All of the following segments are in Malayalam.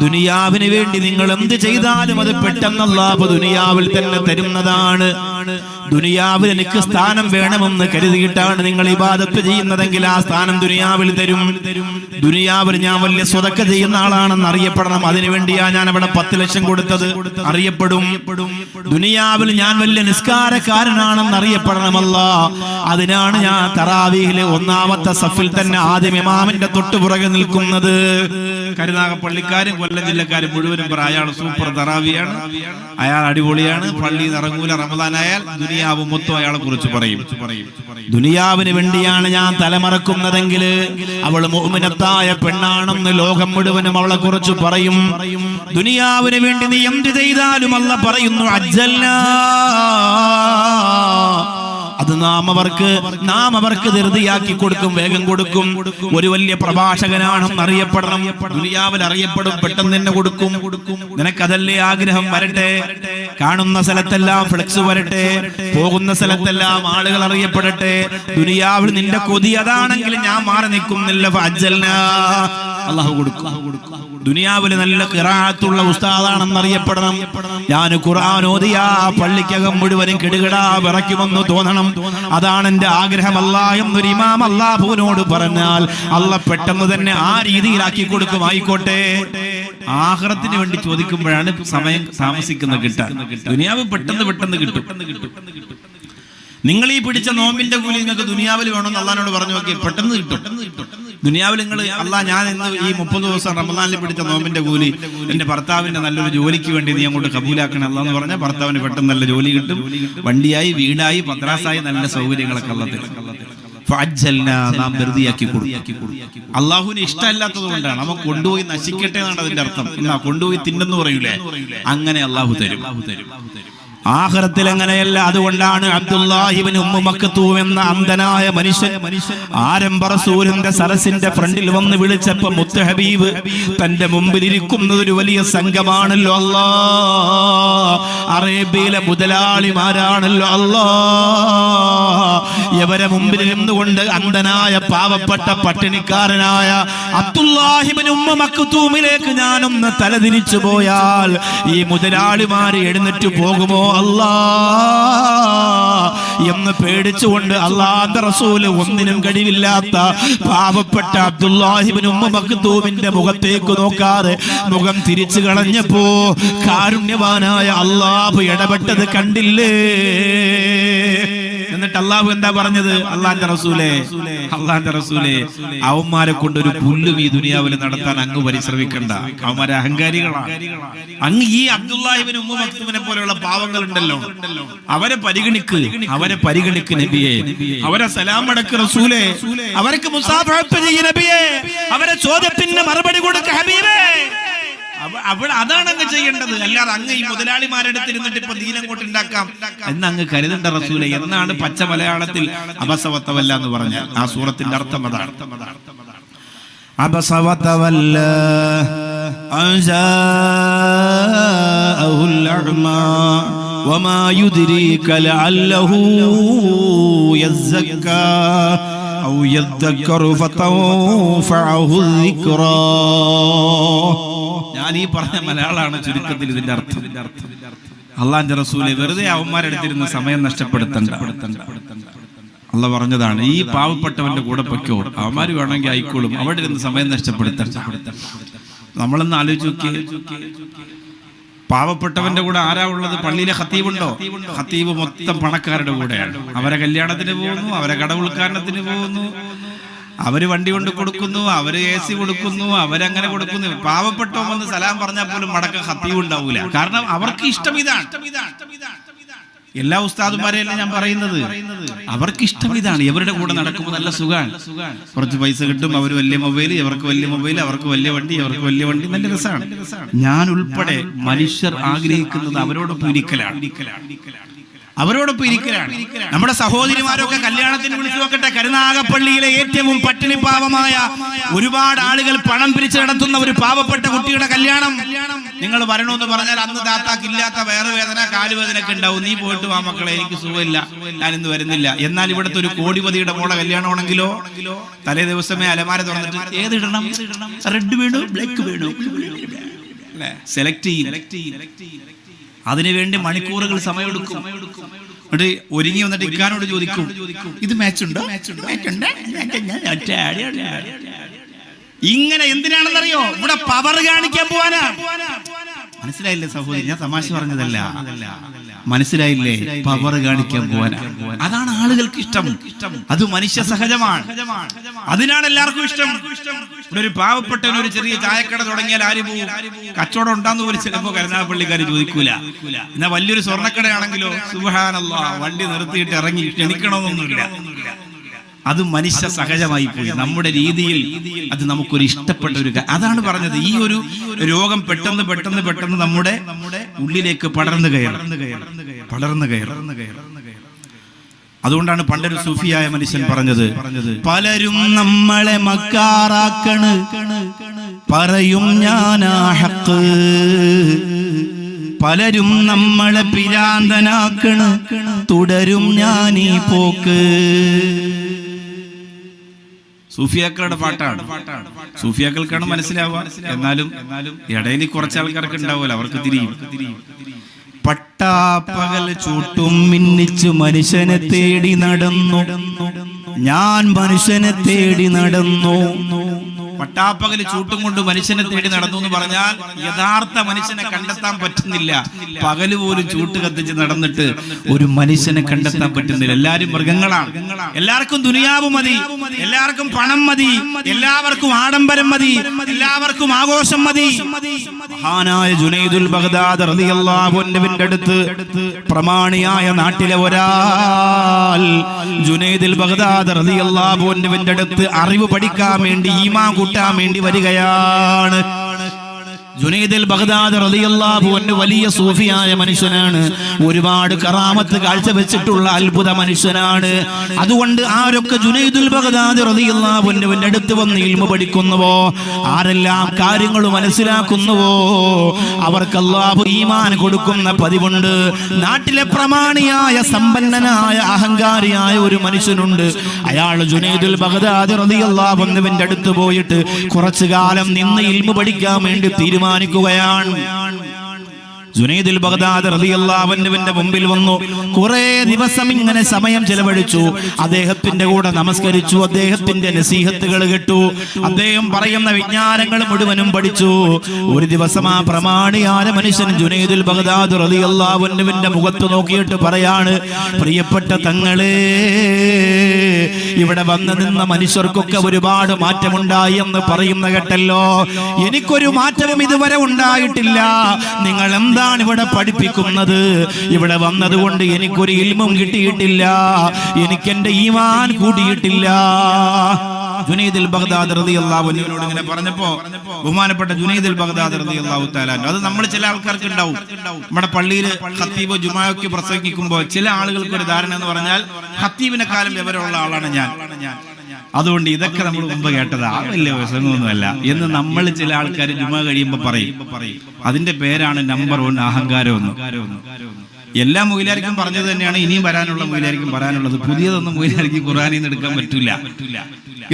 ദുനിയാവിന് വേണ്ടി നിങ്ങൾ എന്ത് ചെയ്താലും അത് പെട്ടെന്ന് അല്ലാഹു ദുനിയാവിൽ തന്നെ തരുന്നതാണ്. ദുനിയാവിൽ എനിക്ക് സ്ഥാനം വേണമെന്ന് കരുതിയിട്ടാണ് നിങ്ങൾ ഇബാദത്ത് ചെയ്യുന്നതെങ്കിൽ ആ സ്ഥാനം ദുനിയാവിൽ തരും. ദുനിയാവിൽ ഞാൻ വലിയ സ്വതക്ക ചെയ്യുന്ന ആളാണെന്ന് അറിയപ്പെടണം. അതിനുവേണ്ടിയാ ഞാൻ അവിടെ പത്ത് ലക്ഷം കൊടുത്തത്. അറിയപ്പെടും. ദുനിയാവിൽ ഞാൻ വലിയ നിസ്കാരക്കാരനാണെന്ന് അറിയപ്പെടണമല്ല അതിനാണ് ഞാൻ തറാവിയിലെ ഒന്നാമത്തെ സഫിൽ തന്നെ ആദ്യം ഇമാമിന്റെ തൊട്ടുപുറകെ നിൽക്കുന്നത്. കരുനാഗപ്പള്ളിക്കാരും കൊല്ലം ജില്ലക്കാരും മുഴുവനും പറ അയാൾ സൂപ്പർ തറാവിയാണ്. അയാൾ അടിപൊളിയാണ്. പള്ളി ഇറങ്ങൂല റമദാനായാൽ ദുനിയാവ് മൊത്തം അയാളെ കുറിച്ച് പറയും. ദുനിയാവിന് വേണ്ടിയാണ് ഞാൻ തലമറക്കുന്നതെങ്കിൽ അവൾ മോമിനത്തായ പെണ്ണാണെന്ന് ലോകം മുഴുവനും അവളെ കുറിച്ച് പറയും. ദുനിയാവിന് വേണ്ടി നീ എന്ത് ചെയ്താലും അല്ല പറയുന്നു. അജ്ജല്ലാ അത് നാം അവർക്ക് നാം അവർക്ക് ധൃതിയാക്കി കൊടുക്കും വേഗം കൊടുക്കും. ഒരു വലിയ പ്രഭാഷകനാണെന്ന് അറിയപ്പെടണം. ദുനിയാവിൽ അറിയപ്പെടും പെട്ടെന്ന് തന്നെ കൊടുക്കും. നിനക്കതല്ലേ ആഗ്രഹം? വരട്ടെ. കാണുന്ന സ്ഥലത്തെല്ലാം ഫ്ലെക്സ് വരട്ടെ. പോകുന്ന സ്ഥലത്തെല്ലാം ആളുകൾ അറിയപ്പെടട്ടെ. ദുനിയാവിൽ നിന്റെ കൊതി അതാണെങ്കിൽ ഞാൻ മാറി നിൽക്കുന്നില്ല. അജ്ജലിന് അള്ളാഹു കൊടുക്കും. ദുനിയാവിൽ നല്ല കിറാത്തുള്ള ഉസ്താദാണെന്ന് അറിയപ്പെടണം ഞാൻ ഖുർആൻ ഓതിയാ പള്ളിക്കകം മുഴുവനും കിടുകിടാ വിറയ്ക്കുമെന്ന് തോന്നണം. അതാണ് എന്റെ ആഗ്രഹം അല്ല എന്നൊരു ഇമാം അള്ളാഹുവിനോട് പറഞ്ഞാൽ അല്ല പെട്ടെന്ന് തന്നെ ആ രീതിയിലാക്കി കൊടുക്കും. ആയിക്കോട്ടെ. ആഹ്റത്തിന് വേണ്ടി ചോദിക്കുമ്പോഴാണ് സമയം താമസിക്കുന്ന കിട്ടാൻ. ദുനിയാവ് പെട്ടെന്ന് പെട്ടെന്ന് കിട്ടും. നിങ്ങൾ ഈ പിടിച്ച നോമ്പിന്റെ കൂലി നിങ്ങൾക്ക് ദുനിയാവിൽ വേണമെന്ന് അള്ളഹാനോട് പറഞ്ഞു നോക്കി പെട്ടെന്ന് കിട്ടും. ദുനിയാവിൽ നിങ്ങൾ അല്ല ഞാൻ ഇന്ന് ഈ മുപ്പത് ദിവസം റമദാനിൽ പിടിച്ച നോമ്പിന്റെ കൂലി എന്റെ ഭർത്താവിന്റെ നല്ലൊരു ജോലിക്ക് വേണ്ടി നീ അങ്ങോട്ട് കബൂലാക്കണം അല്ല എന്ന് പറഞ്ഞാൽ ഭർത്താവിന് പെട്ടെന്ന് നല്ല ജോലി കിട്ടും. വണ്ടിയായി വീടായി പത്രാസായി നല്ല സൗകര്യങ്ങളൊക്കെ ഉള്ളത് നാം കൊടുക്കും. അള്ളാഹുവിന് ഇഷ്ടമല്ലാത്തത് കൊണ്ടാണ്. അവൻ കൊണ്ടുപോയി നശിക്കട്ടെ എന്നാണ് അതിന്റെ അർത്ഥം. എന്നാ കൊണ്ടുപോയി തിന്നെന്ന് പറയൂലേ? അങ്ങനെ അള്ളാഹു തരും. ആഹ്റത്തിൽ അങ്ങനെയല്ല അതുകൊണ്ടാണ് അബ്ദുല്ലാഹിബിൻ ഉമ്മു മക്കത്തൂം എന്ന അന്ധനായ മനുഷ്യൻ ആരംഭ റസൂലിന്റെ സരസിന്റെ ഫ്രണ്ടിൽ വന്ന് വിളിച്ചപ്പോ മുത്ത ഹബീബ് തന്റെ മുമ്പിൽ ഇരിക്കുന്നത് ഒരു വലിയ സംഘമാണല്ലോ അല്ലാ. അറേബ്യയിലെ മുതലാളിമാരാണല്ലോ അല്ലാ. ഇവരെ മുമ്പിൽ ഇരുന്നുകൊണ്ട് അന്ധനായ പാവപ്പെട്ട പട്ടിണിക്കാരനായ അബ്ദുല്ലാഹിബിൻ ഉമ്മ മക്കത്തൂമിലേക്ക് ഞാനൊന്ന് തലതിരിച്ചു പോയാൽ ഈ മുതലാളിമാര് എഴുന്നേറ്റ് പോകുമോ? അല്ലാ എന്ന് പേടിച്ചുകൊണ്ട് അള്ളാന്റെ റസൂൽ ഒന്നിനും കഴിവില്ലാത്ത പാവപ്പെട്ട അബ്ദുല്ലാഹിബിൻ ഉമ്മ മുഖത്തേക്ക് നോക്കാതെ മുഖം തിരിച്ചു കളഞ്ഞപ്പോ കാരുണ്യവാനായ അള്ളാഹ് ഇടപെട്ടത് കണ്ടില്ലേ? എന്നിട്ട് അള്ളാഹു എന്താ പറഞ്ഞത്? അള്ളാന്റെ റസൂലേ അള്ളാന്റെ റസൂലേ. അവന്മാരെ കൊണ്ട് ഒരു പുല്ലും ഈ ദുനിയാവിൽ നടത്താൻ അങ്ങ് പരിശ്രമിക്കണ്ട. അവന്മാരെ അഹങ്കാരികളാണ് അങ്ങ് ഈ അബ്ദുല്ലാഹിബിന് ഉമ്മ മക്തുവിനെ പോലെയുള്ള പാവങ്ങളുണ്ടല്ലോ. അവരെ പരിഗണിക്ക്. അവരെ പരിഗണിക്ക്. നബിയെ. അവരെ സലാം അടക്ക് റസൂലേ. അവർക്ക് മുസാഫത്ത് ചെയ്യ നബിയെ. അവരെ ചോദ്യത്തിന് മറുപടി കൊടുക്ക ഹബീബേ. അവിടെ അതാണ് അങ്ങ് ചെയ്യേണ്ടത് അല്ലാതെ അങ്ങ് ഈ മുതലാളിമാരെടുത്തിരുന്നിട്ട് ഇപ്പൊ ദീനങ്ങോട്ട് ഉണ്ടാക്കാം എന്ന് അങ്ങ് കരുതണ്ട റസൂലെ എന്നാണ് പച്ച മലയാളത്തിൽ അബസവത്തവല്ല എന്ന് പറഞ്ഞ ആ സൂറത്തിന്റെ അർത്ഥം അതാണ് അബസവത്തവല്ല وما يدريك لعله يزكى أو يذكر فتنفعه الذكرى ഞാൻ ഈ പറഞ്ഞ മലയാളമാണ് ചുരുക്കത്തിൽ ഇതിന്റെ അർത്ഥം. അള്ളാന്റെ റസൂലെ വെറുതെ അവന്മാരെടുത്തിരുന്ന സമയം നഷ്ടപ്പെടുത്തണ്ട. അള്ള പറഞ്ഞതാണ് ഈ പാവപ്പെട്ടവന്റെ കൂടെ പൊയ്ക്കോ. അവന്മാര് വേണമെങ്കിൽ ആയിക്കോളും അവിടെ ഇരുന്ന് സമയം നഷ്ടപ്പെടുത്തണ്ട. നമ്മളൊന്ന് ആലോചിച്ച് നോക്കിയേ. പാവപ്പെട്ടവന്റെ കൂടെ ആരാ ഉള്ളത്? പള്ളിയിലെ ഹത്തീബുണ്ടോ ഹത്തീബ് മൊത്തം പണക്കാരുടെ കൂടെയാണ്. അവരെ കല്യാണത്തിന് പോകുന്നു അവരെ കടവുൾക്കാരണത്തിന് പോകുന്നു. അവർ വണ്ടി കൊണ്ട് കൊടുക്കുന്നു അവർ എ സി കൊടുക്കുന്നു അവരങ്ങനെ കൊടുക്കുന്നു. പാവപ്പെട്ടോ വന്ന് സലാം പറഞ്ഞാൽ പോലും മടക്ക ഹത്തിയും ഉണ്ടാവൂല. കാരണം അവർക്ക് ഇഷ്ടം ഇതാണ്. എല്ലാ ഉസ്താദുമാരെയല്ല ഞാൻ പറയുന്നത്? അവർക്ക് ഇഷ്ടം ഇതാണ്. ഇവരുടെ കൂടെ നടക്കുമ്പോൾ നല്ല സുഖമാണ് കുറച്ച് പൈസ കിട്ടും അവർ വലിയ മൊബൈൽ ഇവർക്ക് വലിയ മൊബൈൽ അവർക്ക് വലിയ വണ്ടി അവർക്ക് വലിയ വണ്ടി നല്ല രസമാണ് ഞാൻ ഉൾപ്പെടെ മനുഷ്യർ ആഗ്രഹിക്കുന്നത് അവരോടൊപ്പം ഇരിക്കലാണ്. അവരോടൊപ്പം ഇരിക്കലാണ്. നമ്മുടെ സഹോദരിമാരൊക്കെ കല്യാണത്തിന് വിളിച്ചു നോക്കട്ടെ. കരുനാഗപ്പള്ളിയിലെ ഏറ്റവും പട്ടിണി പാവമായ ഒരുപാട് ആളുകൾ പണം പിരിച്ചു നടത്തുന്ന ഒരു പാവപ്പെട്ട കുട്ടിയുടെ കല്യാണം. നിങ്ങൾ വരണമെന്ന് പറഞ്ഞാൽ അന്ന് താത്താക്ക് ഇല്ലാത്ത വേദന കാലുവേദന ഒക്കെ ഉണ്ടാവും. നീ പോയിട്ട് വാ മക്കളെ എനിക്ക് സുഖമില്ല. ഞാൻ ഇന്ന് വരുന്നില്ല. എന്നാൽ ഇവിടുത്തെ ഒരു കോടിപതിയുടെ മോളെ കല്യാണമാണെങ്കിലോ തലേ ദിവസമേ അലമാര തുറന്നിട്ട് ഏത് ഇടണം റെഡ് വേണു? ബ്ലാക്ക് വേണു? സെലക്ട് ചെയ്യും. അതിനുവേണ്ടി മണിക്കൂറുകൾ സമയമെടുക്കും ഒരുങ്ങി വന്നിട്ട് ഇക്കാനോട് ചോദിക്കും ഇത് മാച്ച് ഉണ്ടോ. ഇങ്ങനെ എന്തിനാണെന്നറിയോ ഇവിടെ പവർ കാണിക്കാൻ പോവാനാ മനസ്സിലായില്ലേ സഹോദരി ഞാൻ തമാശ പറഞ്ഞതല്ല മനസ്സിലായില്ലേ? പവർ കാണിക്കാൻ പോവാൻ അതാണ് ആളുകൾക്ക് ഇഷ്ടം. അത് മനുഷ്യ സഹജമാണ്. അതിനാണ് എല്ലാവർക്കും ഇഷ്ടം. ഒരു പാവപ്പെട്ടവൻ ഒരു ചെറിയ ചായക്കട തുടങ്ങിയാൽ ആര് പോകും കച്ചവടം ഉണ്ടാന്ന് പോലും ചിലപ്പോ കരുനാഗപ്പള്ളിക്കാർ ചോദിക്കൂല. എന്നാ വലിയൊരു സ്വർണക്കടയാണെങ്കിലോ? സുഹാനല്ല വണ്ടി നിർത്തിയിട്ട് ഇറങ്ങി ക്ഷണിക്കണമെന്നൊന്നുമില്ല. അത് മനുഷ്യ സഹജമായി പോയി. നമ്മുടെ രീതിയിൽ അത് നമുക്കൊരു ഇഷ്ടപ്പെട്ട ഒരു അതാണ് പറഞ്ഞത്. ഈ ഒരു രോഗം പെട്ടെന്ന് പെട്ടെന്ന് പെട്ടെന്ന് നമ്മുടെ നമ്മുടെ ഉള്ളിലേക്ക് പടർന്നു കയറും. പടർന്നു കയറും. അതുകൊണ്ടാണ് പണ്ടൊരു സൂഫിയായ മനുഷ്യൻ പറഞ്ഞത് പലരും നമ്മളെ മക്കാറാക്കണ്. പറയും ഞാനാ ഹക്ക് പലരും നമ്മളെ പിരാന്തനാക്കണ്. തുടരും ഞാൻ ഈ പോക്ക്. സൂഫിയാക്കളുടെ പാട്ടാണ്. സൂഫിയാക്കൾക്കാണ് മനസ്സിലാവുക. എന്നാലും ഇടയിൽ കുറച്ച് ആൾക്കാർക്ക് ഉണ്ടാവുമല്ലോ അവർക്ക് തിരിയും. പട്ടാപ്പകൽ ചൂട്ടും മിന്നിച്ച് മനുഷ്യനെ തേടി നടന്നു. ഞാൻ മനുഷ്യനെ തേടി നടന്നു. പട്ടാപ്പകൽ ചൂട്ടും കൊണ്ട് മനുഷ്യനെ തേടി നടന്നു എന്ന് പറഞ്ഞാൽ യഥാർത്ഥ മനുഷ്യനെ കണ്ടെത്താൻ പറ്റുന്നില്ല. പകൽ പോലും ചൂട്ട് കത്തിച്ച് നടന്നിട്ട് ഒരു മനുഷ്യനെ കണ്ടെത്താൻ പറ്റുന്നില്ല. എല്ലാരും മൃഗങ്ങളാണ്. എല്ലാവർക്കും ദുനിയാവ് മതി. എല്ലാവർക്കും പണം മതി. എല്ലാവർക്കും ആഡംബരം മതി. എല്ലാവർക്കും ആഘോഷം മതി. മഹാനായ ജുനൈദുൽ ബഗ്ദാദ് റളിയല്ലാഹു അൻഹുവിന്റെ അടുത്ത് പ്രമാണിയായ നാട്ടിലെ ഒരാൾ ജുനൈദുൽ ബഗ്ദാദ് റളിയല്ലാഹു അൻഹുവിന്റെ അടുത്ത് അറിവ് പഠിക്കാൻ വേണ്ടി ഈമാൻ കൂട്ടാൻ വേണ്ടി വരികയാണ്. ജുനൈദുൽ ബഗ്ദാദ് റളിയല്ലാഹു അൻഹു വലിയ സൂഫിയായ മനുഷ്യനാണ്. ഒരുപാട് കറാമത്ത് കാഴ്ചവെച്ചിട്ടുള്ള അത്ഭുത മനുഷ്യനാണ്. അതുകൊണ്ട് ആരൊക്കെ ജുനൈദുൽ ബഗ്ദാദ് റളിയല്ലാഹു അൻഹുവിന്റെ അടുത്ത് വന്ന് ഇൽമ പഠിക്കുന്നുവോ ആരെല്ലാം കാര്യങ്ങൾ മനസ്സിലാക്കുന്നുവോ അവർക്ക് അല്ലാഹു ഈമാൻ കൊടുക്കുന്ന പതിവുണ്ട്. നാട്ടിലെ പ്രമാണിയായ സമ്പന്നനായ അഹങ്കാരിയായ ഒരു മനുഷ്യനുണ്ട്. അയാൾ ജുനൈദുൽ ബഗ്ദാദ് റളിയല്ലാഹു അൻഹുവിന്റെ അടുത്ത് പോയിട്ട് കുറച്ചു കാലം നിന്ന് ഇൽമ പഠിക്കാൻ വേണ്ടി തീരുമാനിക്കുകയാണ്. ജുനൈദുൽ ബഗ്ദാദ് റളിയല്ലാഹുവിന്റെ മുമ്പിൽ വന്നു. കുറേ ദിവസം ഇങ്ങനെ സമയം ചെലവഴിച്ചു. അദ്ദേഹത്തിന്റെ കൂടെ നമസ്കരിച്ചു. അദ്ദേഹത്തിന്റെ നസീഹത്തുകൾ കേട്ടു. അദ്ദേഹം പറയുന്ന വിജ്ഞാനങ്ങൾ മുഴുവനും പഠിച്ചു. ഒരു ദിവസം ആ പ്രമാണിയായ മനുഷ്യൻ ജുനൈദുൽ ബഗ്ദാദ് റളിയല്ലാഹുവിന്റെ മുഖത്ത് നോക്കിയിട്ട് പറയാണ് പ്രിയപ്പെട്ട തങ്ങളെ ഇവിടെ വന്നു നിന്ന മനുഷ്യർക്കൊക്കെ ഒരുപാട് മാറ്റമുണ്ടായി എന്ന് പറയുന്ന കേട്ടല്ലോ. എനിക്കൊരു മാറ്റവും ഇതുവരെ ഉണ്ടായിട്ടില്ല. നിങ്ങൾ എന്താണ് ഇവിടെ പഠിപ്പിക്കുന്നത്? ഇവിടെ വന്നതുകൊണ്ട് എനിക്കൊരു ഇൽമും കിട്ടിയിട്ടില്ല. എനിക്ക് എന്റെ ഈമാൻ കൂടിയിട്ടില്ല. ജുനൈദുൽ ബഗ്ദാദ് റളിയല്ലാഹു അൻഹുവിനോട് ഇങ്ങനെ പറഞ്ഞപ്പോ ബഹുമാനപ്പെട്ട ജുനൈദുൽ ബഗ്ദാദ് റളിയല്ലാഹു തആല അത് നമ്മൾ ചില ആൾക്കാർക്ക് ഉണ്ടാവും നമ്മുടെ പള്ളിയിൽ ഖത്തീബ് ജുമായൊക്കെ പ്രസംഗിക്കുമ്പോൾ ചില ആളുകൾക്ക് ഒരു ധാരണ എന്ന് പറഞ്ഞാൽ ഖത്തീബിനെക്കാളും വിവരമുള്ള ആളാണ് ഞാൻ. അതുകൊണ്ട് ഇതൊക്കെ നമ്മൾ മുമ്പ് കേട്ടത്. ആ വലിയ പ്രസംഗമൊന്നുമല്ല എന്ന് നമ്മൾ ചില ആൾക്കാർ ജുമ കഴിയുമ്പോൾ പറയും. അതിന്റെ പേരാണ് നമ്പർ വൺ അഹങ്കാരം ഒന്ന് എല്ലാ മൊയിലാരിക്കും പറഞ്ഞത് തന്നെയാണ്. ഇനിയും വരാനുള്ള മൊയിലാർക്കും പറയാനുള്ളത്. പുതിയതൊന്നും മൊയിലാർക്ക് ഖുറാനിൽ നിന്ന് എടുക്കാൻ പറ്റില്ല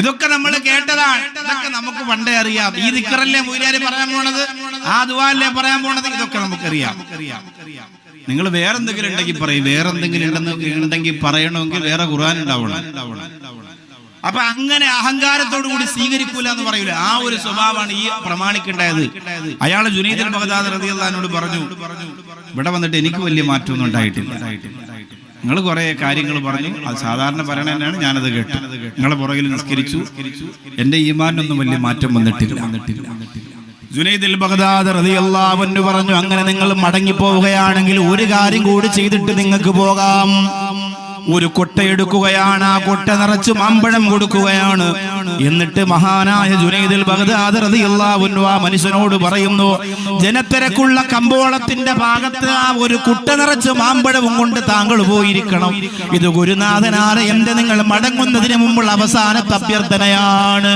ഇതൊക്കെ നമ്മൾ കേട്ടതാണ്. ഇതൊക്കെ നമുക്ക് പണ്ടേ അറിയാം. ഈ ദിക്കറല്ലേ മൊയിലാരി പറയാൻ പോണത്? ആ ദുവാല്ലേ പറയാൻ പോണത്? ഇതൊക്കെ നമുക്കറിയാം. നിങ്ങൾ വേറെന്തെങ്കിലും ഉണ്ടെങ്കിൽ പറയും. വേറെന്തെങ്കിലും ഉണ്ടെന്ന് ഉണ്ടെങ്കിൽ പറയണമെങ്കിൽ വേറെ ഖുർആൻ ഉണ്ടാവണം. അപ്പൊ അങ്ങനെ അഹങ്കാരത്തോടു കൂടി സ്വീകരിക്കൂല എന്ന് പറയൂല. ആ ഒരു സ്വഭാവമാണ് ഈ പ്രമാണിക്കുണ്ടായത്. അയാൾ ജുനീദുൽ ബഗ്ദാദ് റളിയല്ലാഹുവിനോട് പറഞ്ഞു ഇവിടെ വന്നിട്ട് എനിക്ക് വലിയ മാറ്റമൊന്നും ഉണ്ടായിട്ടില്ല. നിങ്ങൾ കുറെ കാര്യങ്ങൾ പറഞ്ഞു. അത് സാധാരണ പറയണ തന്നെയാണ്. ഞാനത് കേട്ടു. നിങ്ങളെ പുറകിൽ നിസ്കരിച്ചു. എന്റെ ഈമാനൊന്നും വലിയ മാറ്റം വന്നിട്ടില്ല. ജുനൈദുൽ ബഗ്ദാദ് അൻഹു പറഞ്ഞു അങ്ങനെ നിങ്ങൾ മടങ്ങി പോവുകയാണെങ്കിൽ ഒരു കാര്യം കൂടി ചെയ്തിട്ട് നിങ്ങൾക്ക് പോകാം. ഒരു കൊട്ടയെടുക്കുകയാണ് ആ കൊട്ട നിറച്ച് മാമ്പഴം കൊടുക്കുകയാണ്. എന്നിട്ട് മഹാനായ ജുനൈദിൽ ബഗ്ദാദ് റളിയല്ലാഹു ആ മനുഷ്യനോട് പറയുന്നു ജനത്തിരക്കുള്ള കമ്പോളത്തിന്റെ ഭാഗത്ത് ആ ഒരു കുട്ട നിറച്ച് മാമ്പഴവും കൊണ്ട് താങ്കൾ പോയിരിക്കണം. ഇത് ഗുരുനാഥനാരെ എന്റെ നിങ്ങൾ മടങ്ങുന്നതിന് മുമ്പുള്ള അവസാനത്തെ അഭ്യർത്ഥനയാണ്.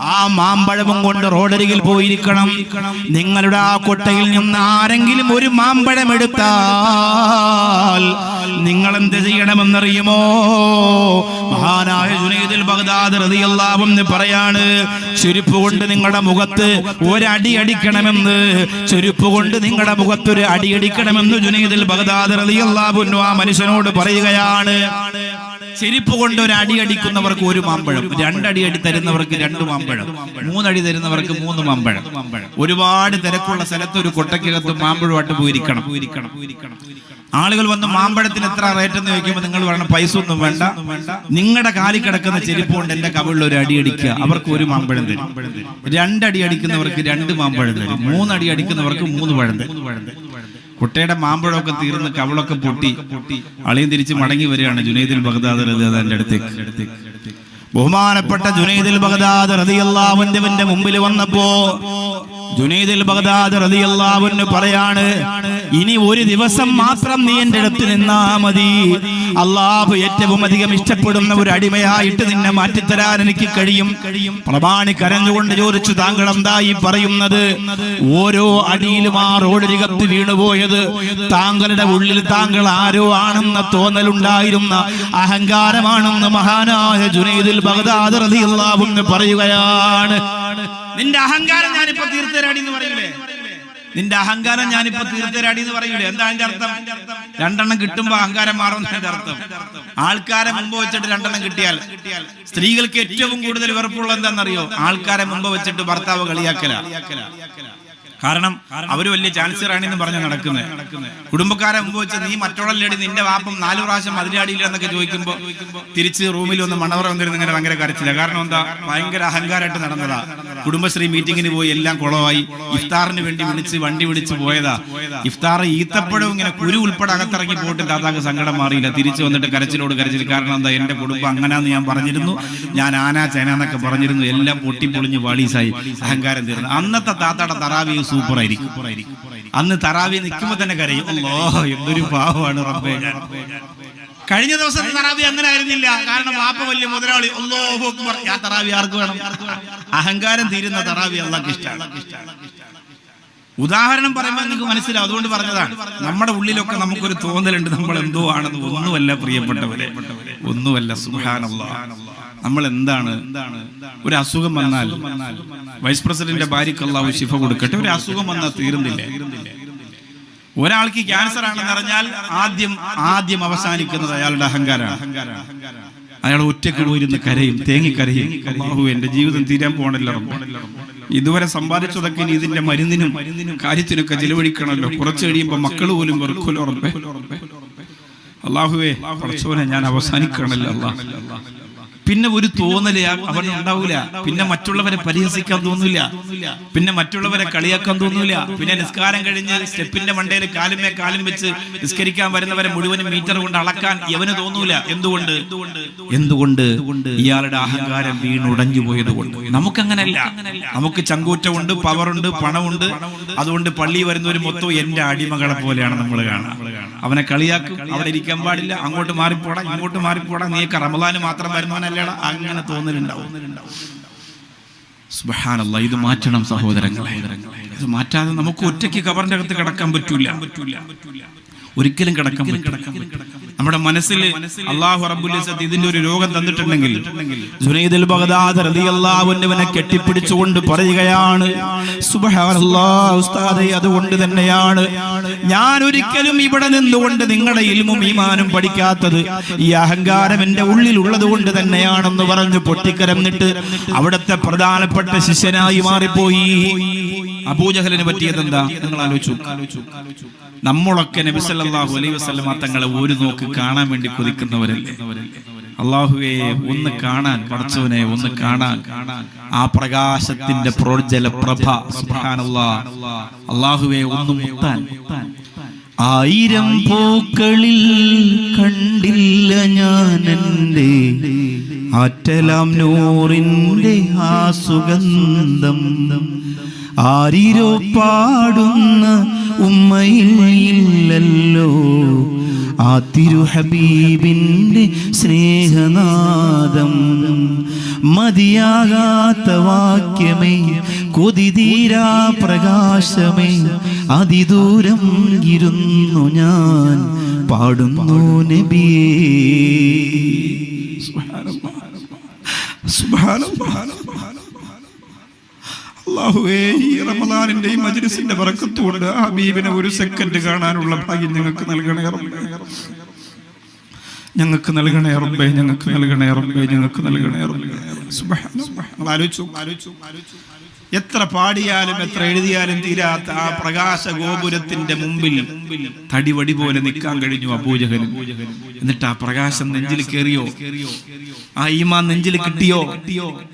ആ മാമ്പഴവും കൊണ്ട് റോഡരികിൽ പോയിരിക്കണം. നിങ്ങളുടെ ആ കൊട്ടയിൽ നിന്ന് ആരെങ്കിലും ഒരു മാമ്പഴം എടുത്താൽ നിങ്ങൾ എന്ത് ചെയ്യണമെന്നറിയുമോ? മഹാനായ ജുനൈദുൽ ബഗ്ദാദ് അൻഹു പറയാണ് ചെരുപ്പ് കൊണ്ട് നിങ്ങളുടെ മുഖത്ത് ഒരടി അടിക്കണമെന്ന് ചെരുപ്പ് കൊണ്ട് നിങ്ങളുടെ മുഖത്ത് ഒരു അടി അടിക്കണമെന്ന് ജുനൈദുൽ ബഗ്ദാദ് അൻഹു ആ മനുഷ്യനോട് പറയുകയാണ്. ചെരുപ്പ് കൊണ്ട് ഒരു അടി അടിക്കുന്നവർക്ക് ഒരു മാമ്പഴം രണ്ടടി അടി തരുന്നവർക്ക് രണ്ട് മാമ്പഴം മൂന്നടി തരുന്നവർക്ക് മൂന്ന് മാമ്പഴം. ഒരുപാട് തിരക്കുള്ള സ്ഥലത്ത് ഒരു കൊട്ടക്കകത്ത് മാമ്പഴമായിട്ട് പോയിരിക്കണം പോയിരിക്കണം പോയിരിക്കണം ആളുകൾ വന്ന് മാമ്പഴത്തിന് എത്ര റേറ്റ് എന്ന് ചോദിക്കുമ്പോൾ നിങ്ങൾ പറയണം പൈസ ഒന്നും വേണ്ട. നിങ്ങളുടെ കാലിൽ കിടക്കുന്ന ചെരുപ്പ് കൊണ്ട് എന്റെ കവിളിൽ ഒരു അടി അടിക്കുക. അവർക്ക് ഒരു മാമ്പഴം തരും. രണ്ടടി അടിക്കുന്നവർക്ക് രണ്ട് മാമ്പഴം തരും. മൂന്നടി അടിക്കുന്നവർക്ക് മൂന്ന് പഴം തരും. കുട്ടയുടെ മാമ്പഴമൊക്കെ തീർന്ന് കവളൊക്കെ പൊട്ടി. അളിയും തിരിച്ച് മടങ്ങി വരികയാണ് ജുനൈദുൽ ബഗ്ദാദ് റളിയല്ലാഹുവിന്റെ അടുത്തേക്ക്. ബഹുമാനപ്പെട്ട ജുനൈദിൽ ബഗദാദ് റതിയല്ലാവിന്റെ മുമ്പിൽ വന്നപ്പോ ജുനൈദിൽ ബഗദാദ് റതിയല്ലാവിന് പറയാണ് ഇനി ഒരു ദിവസം മാത്രം നീ എന്റെ അടുത്ത് നിന്നാ മതി. അള്ളാഹു ഏറ്റവും അധികം ഇഷ്ടപ്പെടുന്ന ഒരു അടിമയായിട്ട് നിന്നെ മാറ്റിത്തരാൻ എനിക്ക് കഴിയും. പ്രമാണി കരഞ്ഞുകൊണ്ട് ചോദിച്ചു താങ്കൾ എന്താ ഈ പറയുന്നത്? ഓരോ അടിയിലും ആ റോഡരികത്ത് വീണുപോയത് താങ്കളുടെ ഉള്ളിൽ താങ്കൾ ആരോ ആണെന്ന തോന്നലുണ്ടായിരുന്ന അഹങ്കാരമാണെന്ന് മഹാനായ ജുനൈദുൽ ബഗ്ദാദ് റളിയല്ലാഹു അൻഹു പറയുകയാണ്. നിന്റെ അഹങ്കാരം ഞാനിപ്പോ തീർത്തരാടി എന്ന് പറയൂലേ? നിന്റെ അഹങ്കാരം ഞാനിപ്പോ തീർത്തരാടി എന്ന് പറയൂലേ? എന്താ അതിന്റെ അർത്ഥം? രണ്ടെണ്ണം കിട്ടുമ്പോ അഹങ്കാരം മാറും അർത്ഥം. ആൾക്കാരെ മുമ്പ് വെച്ചിട്ട് രണ്ടെണ്ണം കിട്ടിയാൽ സ്ത്രീകൾക്ക് ഏറ്റവും കൂടുതൽ വെറുപ്പുള്ള എന്താണെന്നറിയോ? ആൾക്കാരെ മുമ്പ് വെച്ചിട്ട് ഭർത്താവ് കളിയാക്കല. കാരണം അവർ വലിയ ചാൻസറാണെന്ന് പറഞ്ഞ് നടക്കുന്നത് കുടുംബക്കാരെ മുമ്പ് വെച്ച് നീ മറ്റുള്ളടി നിന്റെ വാപ്പം നാലു പ്രാവശ്യം മതിലാടിയില്ല എന്നൊക്കെ ചോദിക്കുമ്പോ തിരിച്ച് റൂമിൽ ഒന്ന് മണവറ വന്നിരുന്ന് ഇങ്ങനെ ഭയങ്കര കരച്ചില്ല കാരണം എന്താ? ഭയങ്കര അഹങ്കാരമായിട്ട് നടന്നതാ. കുടുംബശ്രീ മീറ്റിങ്ങിന് പോയി എല്ലാം കുളമായി ഇഫ്താറിന് വേണ്ടി വിളിച്ച് വണ്ടി വിളിച്ച് പോയതാ. ഇഫ്താർ ഈത്തപ്പഴവും ഇങ്ങനെ കുരു ഉൾപ്പെടെ അകത്തിറങ്ങി പോയിട്ട് താത്താക്ക് സങ്കടം മാറിയില്ല. തിരിച്ചു വന്നിട്ട് കരച്ചിലോട് കരച്ചിൽ. കാരണം എന്താ? എന്റെ കുടുംബം അങ്ങനാന്ന് ഞാൻ പറഞ്ഞിരുന്നു. ഞാൻ ആന ചേന എന്നൊക്കെ പറഞ്ഞിരുന്നു. എല്ലാം പൊട്ടിപ്പൊളിഞ്ഞ് വാളീസായി അഹങ്കാരം തീർന്നു. അന്നത്തെ താത്താടെ തറാവി സൂപ്പർ ആയിരിക്കും അന്ന് തറാവി നിൽക്കുമ്പോ തന്നെ കരയും. അല്ലോ എന്തൊരു പാവമാണ് റബ്ബേ. ഞാൻ കഴിഞ്ഞ ദിവസം തറാവി അങ്ങനെ ആയിരുന്നില്ല. കാരണം വാപ്പ വലിയ മുതലാളി. ആ തറാവി ആർക്ക് വേണം? അഹങ്കാരം തീരുന്ന തറാവി അള്ളാഹ് ഇഷ്ടമാണ് ഉദാഹരണം പറയുമ്പോൾ നിങ്ങൾക്ക് മനസ്സിലാവും. അതുകൊണ്ട് പറഞ്ഞതാണ്. നമ്മുടെ ഉള്ളിലൊക്കെ നമുക്കൊരു തോന്നലുണ്ട്. നമ്മൾ എന്തോ ആണെന്ന്. ഒന്നുമല്ല പ്രിയപ്പെട്ടവരെ. ഒന്നുമല്ല. സുഹാനല്ല നമ്മൾ എന്താണ് ഒരു അസുഖം വന്നാൽ വൈസ് പ്രസിഡന്റിന്റെ ഭാര്യക്ക് അള്ളാഹു ശിഫ കൊടുക്കട്ടെ. ഒരു അസുഖം വന്നാൽ തീരുന്നില്ല? ഒരാൾക്ക് ക്യാൻസർ ആണെന്ന് അറിഞ്ഞാൽ ആദ്യം ആദ്യം അവസാനിക്കുന്നത് അയാളുടെ അഹങ്കാരമാണ്. അയാൾ ഒറ്റയ്ക്ക് പോയിരുന്ന് കരയും തേങ്ങിക്കരയും അള്ളാഹു എന്റെ ജീവിതം തീരാൻ പോകണല്ലോ റബ്ബേ. ഇതുവരെ സമ്പാദിച്ചതൊക്കെ ഇനി ഇതിന്റെ മരുന്നിനും കാര്യത്തിനൊക്കെ ചെലവഴിക്കണമല്ലോ. കുറച്ച് കഴിയുമ്പോ മക്കൾ പോലും വെറുക്കുലോ ഉറപ്പേ അള്ളാഹുവേ പഠിച്ചവനെ ഞാൻ അവസാനിക്കണല്ലോ അള്ളാഹ് പിന്നെ ഒരു തോന്നൽ അവൻ ഉണ്ടാവൂല പിന്നെ മറ്റുള്ളവരെ പരിഹസിക്കാൻ തോന്നൂല. പിന്നെ മറ്റുള്ളവരെ കളിയാക്കാൻ തോന്നൂല. പിന്നെ നിസ്കാരം കഴിഞ്ഞ് സ്റ്റെപ്പിന്റെ മണ്ടയിൽ കാലുമേ കാലും വെച്ച് നിസ്കരിക്കാൻ വരുന്നവരെ മുഴുവനും മീറ്റർ കൊണ്ട് അളക്കാൻ എവന് തോന്നൂല. എന്തുകൊണ്ട്? എന്തുകൊണ്ട്? ഇയാളുടെ അഹങ്കാരം വീണുടഞ്ഞു പോയത് കൊണ്ട് നമുക്കങ്ങനല്ല. നമുക്ക് ചങ്കൂറ്റമുണ്ട് പവറുണ്ട് പണമുണ്ട്. അതുകൊണ്ട് പള്ളി വരുന്നവർ മൊത്തം എന്റെ അടിമകളെ പോലെയാണ് നമ്മൾ കാണുക. അവനെ കളിയാക്കും. അവിടെ ഇരിക്കാൻ പാടില്ല. അങ്ങോട്ട് മാറിപ്പോടാ ഇങ്ങോട്ട് മാറിപ്പോടാ. നീയൊക്കെ റമദാന് മാത്രം വരുന്നവനല്ലേടാ അങ്ങനെ തോന്നലുണ്ടാവും. സുബഹാനല്ല ഇത് മാറ്റണം സഹോദരങ്ങളെ. ഇത് മാറ്റാതെ നമുക്ക് ഒറ്റയ്ക്ക് കബറിന്റെ അകത്ത് കിടക്കാൻ പറ്റൂല. ഒരിക്കലും കിടക്കാൻ നമ്മുടെ മനസ്സിൽ അള്ളാഹു റബ്ബുൽ ഇസ്സത്ത് ഇതിന്റെ ഒരു രോഗം തന്നിട്ടുണ്ടെങ്കിൽ ജുനൈദുൽ ബഗ്ദാദ് റളിയല്ലാഹു അൻഹുവിനെ കെട്ടിപ്പിടിച്ചുകൊണ്ട് പറയുകയാണ് സുബ്ഹാനല്ലാഹ് ഉസ്താദേ അതുകൊണ്ട് തന്നെയാണ് ഞാൻ ഒരിക്കലും ഇവിടെ നിന്നുകൊണ്ട് നിങ്ങളുടെ ഇൽമും ഈമാനും പഠിക്കാത്തത്. ഈ അഹങ്കാരം എന്റെ ഉള്ളിലുള്ളത് കൊണ്ട് തന്നെയാണെന്ന് പറഞ്ഞു പൊട്ടിക്കരന്നിട്ട് അവിടുത്തെ പ്രധാനപ്പെട്ട ശിഷ്യനായി മാറിപ്പോയി. അബൂജഹലിന് പറ്റിയതെന്താ? നിങ്ങൾ ആലോചിച്ചു. നമ്മളൊക്കെ നബി സല്ലല്ലാഹു അലൈഹി വസല്ലമ തങ്ങളെ ഒരു നോക്ക് കാണാൻ വേണ്ടി കൊതിക്കുന്നവരല്ലേ? അള്ളാഹുവെ ഒന്ന് കാണാൻ പടച്ചവനെ ഒന്ന് കാണാൻ. ആ പ്രകാശത്തിന്റെ പ്രോജ്ജല പ്രഭ അള്ളാഹുവെ ഒന്ന് മുത്താൻ. ആയിരം പൂക്കളിൽ കണ്ടില്ല ഞാൻ എന്റെ ആറ്റലാം നൂറിന്റെ ആ സുഗന്ധം. ആരിരോ പാടുന്ന ഉമ്മയിൽ ഇല്ലല്ലോ ആ തിരു ഹബീബിന്റെ സ്നേഹനാദം മതിയാകാത്ത വാക്യമേ കൊതിതീരാ പ്രകാശമേ അതിദൂരം ഇരുന്നു ഞാൻ പാടുന്നു നബിയേ. അള്ളാഹുവേ ഈ റമദാനിന്റെ ഈ മജ്ലിസിന്റെ ബറക്കത്തുകൊണ്ട് ഹബീബിനെ ഒരു സെക്കൻഡ് കാണാനുള്ള ഭാഗ്യം ഞങ്ങൾക്ക് നൽകണേ. ഞങ്ങൾക്ക് നൽകണേ റബ്ബേ ഞങ്ങൾക്ക് നൽകണേ റബ്ബേ ഞങ്ങൾക്ക് നൽകണേ റബ്ബേ സുബ്ഹാനല്ലാഹ്. നിങ്ങൾ ആലോചിച്ചു ആലോചിച്ചു എത്ര പാടിയാലും എത്ര എഴുതിയാലും തീരാത്ത ആ പ്രകാശ ഗോപുരത്തിന്റെ മുമ്പിൽ തടിവടി പോലെ നിൽക്കാൻ കഴിഞ്ഞു അബൂജഹലും എന്നിട്ട് ആ പ്രകാശം നെഞ്ചിൽ കയറിയോ ആ ഈമാൻ നെഞ്ചിൽ കിട്ടിയോ?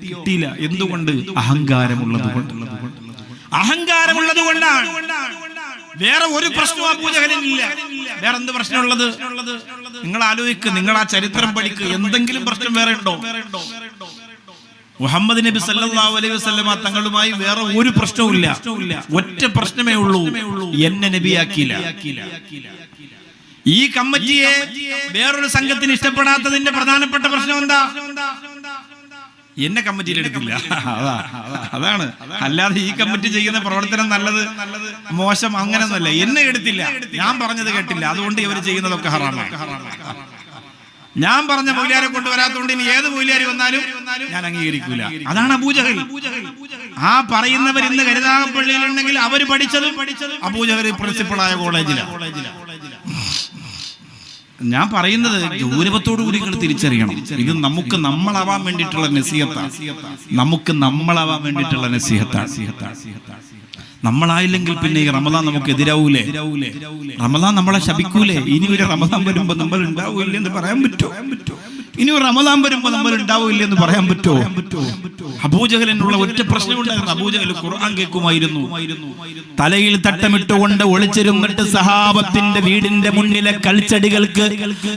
കിട്ടിയില്ല. എന്തുകൊണ്ട്? അഹങ്കാരമുള്ളത് കൊണ്ട്. അഹങ്കാരമുള്ളത് കൊണ്ടാണ് വേറെ ഒരു പ്രശ്നവും അബൂജഹലിനില്ല വേറെ എന്ത് പ്രശ്നമുള്ളത്? നിങ്ങൾ ആലോചിക്കുക നിങ്ങൾ ആ ചരിത്രം പഠിക്കുക എന്തെങ്കിലും പ്രശ്നം വേറെ ഉണ്ടോ? മുഹമ്മദ് നബി സല്ലല്ലാഹു അലൈഹി വസല്ലമ തങ്ങളുമായി വേറെ ഒരു പ്രശ്നവുമില്ല ഒറ്റ പ്രശ്നമേ ഉള്ളൂ. എന്നെ നബിയാക്കിയില്ല. ഈ കമ്മിറ്റിയെ വേറൊരു സംഘത്തിന് ഇഷ്ടപ്പെടാത്തതിന്റെ പ്രധാനപ്പെട്ട പ്രശ്നം എന്താ എന്നെ കമ്മിറ്റിയിൽ എടുക്കില്ല അതാ അതാണ്. അല്ലാതെ ഈ കമ്മിറ്റി ചെയ്യുന്ന പ്രവർത്തനം നല്ലത് മോശം അങ്ങനെയൊന്നുമല്ല. എന്നെ എടുത്തില്ല. ഞാൻ പറഞ്ഞത് കേട്ടില്ല. അതുകൊണ്ട് ഇവർ ചെയ്യുന്നതൊക്കെ ഹറാമാണ്. ഞാൻ പറഞ്ഞ മൗലിയാരെ കൊണ്ടുവരാത്തോണ്ട് ഇനി ഏത് മൗലിയാരി വന്നാലും ഞാൻ അംഗീകരിക്കൂല. അതാണ് അബൂജഹൽ ആ പറയുന്നവർ ഇന്ന് കരുതാകപ്പള്ളിയിലുണ്ടെങ്കിൽ അവർ പഠിച്ചത് അബൂജഹൽ പ്രിൻസിപ്പളായ കോളേജിലാണ് ഞാൻ പറയുന്നത് ഗൗരവത്തോടു കൂടി നിങ്ങൾ തിരിച്ചറിയണം. ഇത് നമുക്ക് നമ്മളാവാൻ വേണ്ടിയിട്ടുള്ള നസീഹത്താണ് നമുക്ക് നമ്മളാവാൻ വേണ്ടിയിട്ടുള്ള നസീഹത്താണ് നമ്മളായില്ലെങ്കിൽ പിന്നെ ഈ റമദാൻ നമുക്ക് എതിരാവൂലേ? റമദാൻ നമ്മളെ ശപിക്കൂലേ? ഇനി ഒരു റമദാൻ വരുമ്പോ നമ്മൾ ഉണ്ടാവൂലേ എന്ന് പറയാൻ പറ്റുമോ? ഇനി റമദാൻ വരുമ്പോ നമ്മൾ ഉണ്ടാവില്ല എന്ന് പറയാൻ പറ്റുമോ? അബൂജഹലിനുള്ള ഒറ്റ പ്രശ്നം ഉണ്ടായിരുന്നു. അബൂജഹൽ ഖുർആൻ കേൾക്കുമായിരുന്നു. തലയിൽ തട്ടമിട്ടുകൊണ്ട് ഒളിച്ചിരുന്നിട്ട് സഹാബത്തിന്റെ വീടിന്റെ മുന്നിലെ കൽച്ചെടികൾക്ക്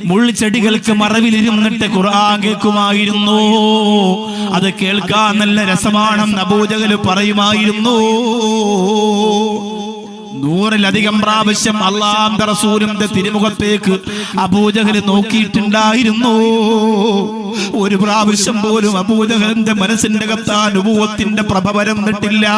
മുൾച്ചെടികൾക്ക് മറവിലിരുന്നിട്ട് ഖുർആൻ കേൾക്കുമായിരുന്നു. അത് കേൾക്കാൻ നല്ല രസമാണെന്ന് അബൂജഹൽ പറയുമായിരുന്നു. നൂറിലധികം പ്രാവശ്യം അള്ളാന്റെ റസൂലിന്റെ തിരുമുഖത്തേക്ക് അബൂജഹൽ നോക്കിയിട്ടുണ്ടായിരുന്നു. ഒരു പ്രാവശ്യം പോലും അബൂജഹലിന്റെ മനസ്സിന്റെ കത്താ അനുഭവത്തിന്റെ പ്രഭ വരന്നിട്ടില്ല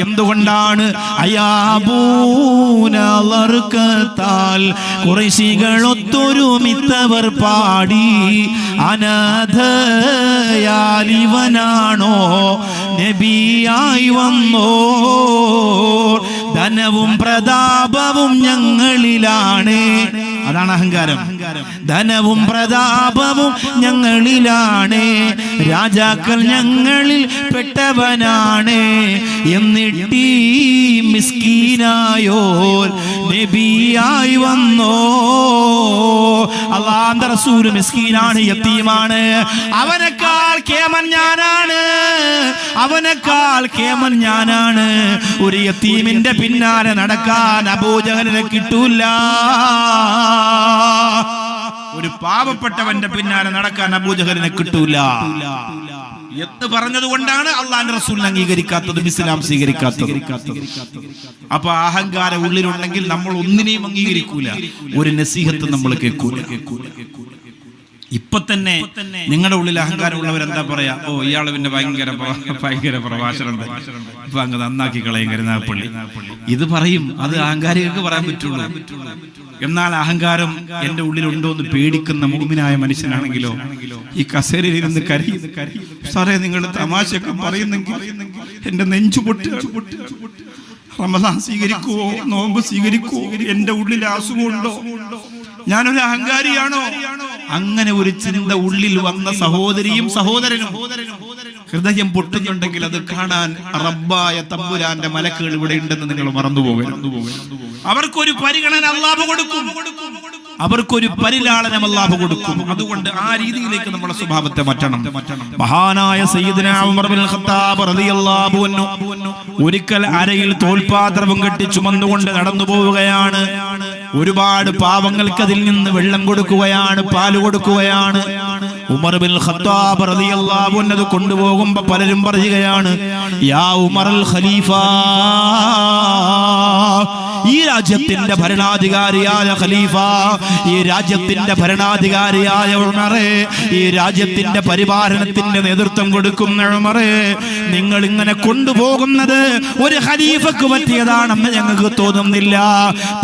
എന്തുകൊണ്ടാണ്? അയാബൂനർക്കത്താൽ കുറശികളൊത്തൊരുമിത്തവർ പാടി. അനാഥയാലിവനാണോ? നബിയായി വന്നോ? ധനവും പ്രതാപവും ഞങ്ങളിലാണ്. അതാണ് അഹങ്കാരം. ധനവും പ്രതാപവും ഞങ്ങളിലാണ്. രാജാക്കൾ ഞങ്ങളിൽ പെട്ടവനാണ്. എന്നിട്ടീ മിസ്കീനായോ നബിയായി വന്നോ? അള്ളാന്ത റസൂൽ മിസ്കീനാണ് യത്തീമാണ്. അവനേക്കാൾ കേമൻ ഞാനാണ്. അവനേക്കാൾ കേമൻ ഞാനാണ്. ഒരു യത്തീമിന്റെ പിന്നാലെ നടക്കാൻ അബൂജഹലിനെ കിട്ടൂല. ഒരു പാവപ്പെട്ടവന്റെ പിന്നാലെ നടക്കാൻ അബൂജഹലിനെ കിട്ടൂല. എന്ന് പറഞ്ഞത് കൊണ്ടാണ് അള്ളാന്റെ റസൂലിനെ അംഗീകരിക്കാത്തതും ഇസ്ലാം സ്വീകരിക്കാത്തതും. അപ്പൊ അഹങ്കാര ഉള്ളിലുണ്ടെങ്കിൽ നമ്മൾ ഒന്നിനെയും അംഗീകരിക്കൂല ഒരു നസീഹത്ത് നമ്മൾ കേൾക്കൂല. ഇപ്പൊ തന്നെ നിങ്ങളുടെ ഉള്ളിൽ അഹങ്കാരമുള്ളവർ എന്താ പറയാ? ഓ ഇയാൾ പിന്നെ ഭയങ്കര ഭയങ്കര പ്രഭാഷണം ഇപ്പൊ അങ്ങ് നന്നാക്കി കളയും കരുനാഗപ്പള്ളി. ഇത് പറയും അത് അഹങ്കാരികൾക്ക് പറയാൻ പറ്റുള്ളൂ. എന്നാൽ അഹങ്കാരം എന്റെ ഉള്ളിലുണ്ടോ എന്ന് പേടിക്കുന്ന മുഴുമിനായ മനുഷ്യനാണെങ്കിലോ ഈ കസേരയിൽ ഇരുന്ന് കരി സാറേ നിങ്ങൾ തമാശയൊക്കെ പറയുന്നെങ്കിൽ എന്റെ നെഞ്ചു പൊട്ടി റമദാൻ സ്വീകരിക്കുവോ? നോമ്പ് സ്വീകരിക്കുവോ? എന്റെ ഉള്ളിൽ അസുഖമുണ്ടോ? ഞാനൊരു അഹങ്കാരിയാണോ? അങ്ങനെ ഒരു ചിന്ത ഉള്ളിൽ വന്ന സഹോദരിയും സഹോദരനും ഹൃദയം പൊട്ടുന്നുണ്ടെങ്കിൽ അത് കാണാൻ റബ്ബായ തമ്പുരാന്റെ മലക്കുകൾ ഇവിടെ ഉണ്ടെന്ന് നിങ്ങൾ മറന്നുപോകരുത് അവർക്കൊരു പരിഗണന അള്ളാഹ് കൊടുക്കും. അവർക്കൊരു പരിലാളനം അള്ളാഹ് കൊടുക്കും. അതുകൊണ്ട് ആ രീതിയിലേക്ക് നമ്മുടെ സ്വഭാവത്തെ മാറ്റണം. മഹാനായ ഒരിക്കൽ അരയിൽ തോൽപാത്രവും കെട്ടി ചുമന്നുകൊണ്ട് നടന്നു പോവുകയാണ്. ഒരുപാട് പാവങ്ങൾക്ക് അതിൽ നിന്ന് വെള്ളം കൊടുക്കുകയാണ് പാൽ കൊടുക്കുകയാണ്. ഉമർ ബിൻ ഖത്താബ് റളിയല്ലാഹു അൻഹു അത് കൊണ്ടുപോകുമ്പോ പലരും പറയുകയാണ് യാ ഉമറൽ ഖലീഫ ഈ രാജ്യത്തിന്റെ ഭരണാധികാരിയായ ഖലീഫ ഈ രാജ്യത്തിന്റെ ഭരണാധികാരിയായ ഉമറേ ഈ രാജ്യത്തിന്റെ പരിപാലനത്തിന്റെ നേതൃത്വം കൊടുക്കുന്ന ഉമറേ നിങ്ങൾ ഇങ്ങനെ കൊണ്ടുപോകുന്നത് ഒരു ഖലീഫക്ക് പറ്റിയതാണെന്ന് ഞങ്ങൾക്ക് തോന്നുന്നില്ല.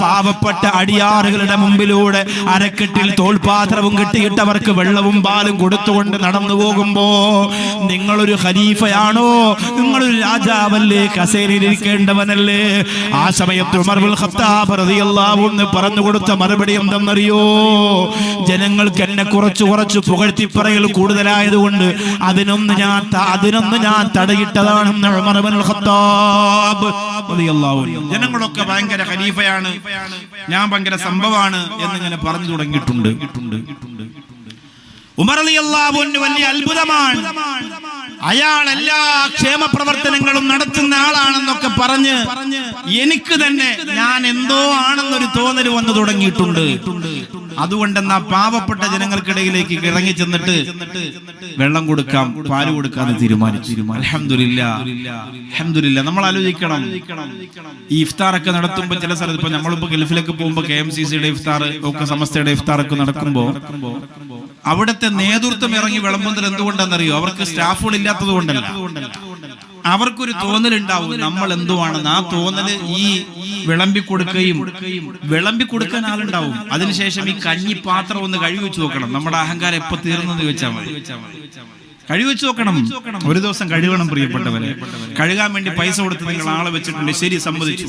പാവപ്പെട്ട അടിയാറുകളുടെ മുമ്പിലൂടെ അരക്കെട്ടിൽ തോൾപാത്രവും കെട്ടിയിട്ടവർക്ക് വെള്ളവും പാലും കൊടുത്തുകൊണ്ട് നടന്നു പോകുമ്പോ നിങ്ങളൊരു ഖലീഫയാണോ? നിങ്ങളൊരു രാജാവല്ലേ കസേരയിലിരിക്കേണ്ടവനല്ലേ ആ സമയത്ത് ഉമർ റളിയല്ലാഹു അൻഹു പറഞ്ഞു കൊടുത്ത മറുപടി എന്തെന്നറിയോ? ജനങ്ങൾക്ക് എന്നെ കുറച്ച് കുറച്ച് പുകഴ്ത്തി പറയൽ കൂടുതലായതുകൊണ്ട് അതിനൊന്ന് ഞാൻ അതിനൊന്ന് ഞാൻ തടയിട്ടതാണ് ഉമർ ഇബ്നുൽ ഖത്താബ് ജനങ്ങളൊക്കെ ഭയങ്കര ഖലീഫയാണ്. ഞാൻ ഭയങ്കര സംഭവമാണ് എന്നിങ്ങനെ പറഞ്ഞു തുടങ്ങിയിട്ടുണ്ട്. ഉമർ വലിയ അത്ഭുതമാണ്. അയാൾ എല്ലാ ക്ഷേമ പ്രവർത്തനങ്ങളും നടത്തുന്ന ആളാണെന്നൊക്കെ പറഞ്ഞ് എനിക്ക് തന്നെ ഞാൻ എന്തോ ആണെന്നൊരു തോന്നൽ വന്നു തുടങ്ങിയിട്ടുണ്ട്. അതുകൊണ്ടെന്നാ പാവപ്പെട്ട ജനങ്ങൾക്കിടയിലേക്ക് ഇറങ്ങി ചെന്നിട്ട് വെള്ളം കൊടുക്കാം പാൽ കൊടുക്കാന്ന് തീരുമാനിച്ചു. അലഹമില്ല അലഹമില്ല നമ്മൾ ആലോചിക്കണം. ഈ ഇഫ്താറൊക്കെ നടത്തുമ്പോൾ ചില സ്ഥലത്ത് ഇപ്പൊ നമ്മളിപ്പോ ഗൾഫിലേക്ക് പോകുമ്പോൾ കെ എം സി സിയുടെ ഇഫ്താർ ഒക്കെ സമസ്തയുടെ ഇഫ്താറൊക്കെ നടക്കുമ്പോൾ അവിടുത്തെ നേതൃത്വം ഇറങ്ങി വിളമ്പുന്നത് എന്തുകൊണ്ടാണെന്നറിയോ അവർക്ക് സ്റ്റാഫുകൾ ഇല്ലാത്തത് കൊണ്ടല്ല. അവർക്കൊരു തോന്നലുണ്ടാവും നമ്മൾ എന്തുവാണെന്ന് ആ തോന്നൽ ഈ വിളമ്പി കൊടുക്കുകയും വിളമ്പി കൊടുക്കാൻ ആളുണ്ടാവും. അതിനുശേഷം ഈ കഞ്ഞി പാത്രം ഒന്ന് കഴുകി വെച്ച് നോക്കണം നമ്മുടെ അഹങ്കാരം എപ്പോ തീർന്നെന്ന് ചോദിച്ചാൽ മതി. കഴുകി വെച്ച് നോക്കണം. ഒരു ദിവസം കഴുകണം പ്രിയപ്പെട്ടവരെ. കഴുകാൻ വേണ്ടി പൈസ കൊടുത്ത് നിങ്ങൾ ആളെ വെച്ചിട്ടുണ്ട്. ശരി സമ്മതിച്ചു.